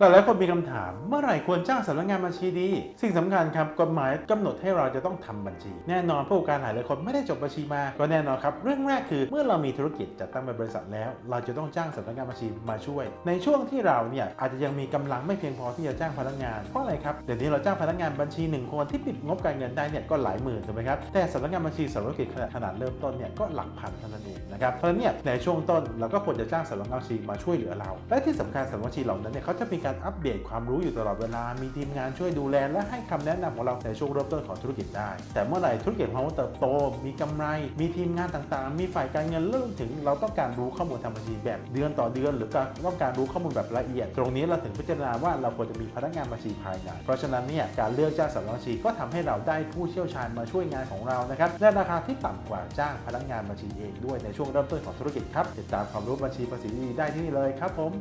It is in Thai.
หลายๆคนมีคำถามเมื่อไหร่ควรจ้างสำนักงานบัญชีดี สิ่งสำคัญครับกฎหมายกำหนดให้เราจะต้องทำบัญชี แน่นอนผู้ประกอบการหลายคนไม่ได้จบบัญชีมา ก็แน่นอนครับเรื่องแรกคือเมื่อเรามีธุรกิจจัดตั้งเป็นบริษัทแล้ว เราจะต้องจ้างสำนักงานบัญชีมาช่วย ในช่วงที่เราเนี่ยอาจจะยังมีกำลังไม่เพียงพอที่จะจ้างพนักงานเพราะอะไรครับเดี๋ยวนี้เราจ้างพนักงานบัญชีหนึ่งคนที่ปิดงบการเงินได้เนี่ยก็หลายหมื่นถูกไหมครับแต่สำนักงานบัญชีสำนักธุรกิจขนาดเริ่มต้นเนี่ยก็หลักพันเท่านั้นเองนะครับเพราะฉะนั้นเนี่ยในช่วงต้นเราก็ควรจะจ้างสำนักงานบัญชีมาช่วยเหลือเรา และที่สำคัญสำนักงานบัญชีเหล่านั้นเนี่ยเขาจะมีการอัปเดตความรู้อยู่ตลอดเวลา มีทีมงานช่วยดูแล และให้คำแนะนำของเราในช่วงเริ่มต้นของธุรกิจได้ แต่เมื่อไหร่ธุรกิจของเราเติบโต มีกำไร มีทีมงานต่างๆ มีฝ่ายการเงินเริ่มถึง เราต้องการรู้ข้อมูลทางบัญชีแบบเดือนต่อเดือน หรือการต้องการรู้ข้อมูลแบบละเอียด ตรงนี้เราถึงพิจารณาว่าเราควรจะมีพนักงานบัญชีภายใน เพราะฉะนั้นเนี่ยการเลือกจ้างสำนักงานบัญชีก็ทำให้เราได้ผู้เชี่ยวชาญมาช่วยงานของเรานะครับในราคาที่ต่ำกว่าจ้างพนักงานบัญชีเองด้วยในช่วงเริ่มต้นของธุรกิจครับติดตามความรู้บัญชีภาษีดีได้ที่นี่เลยครับผม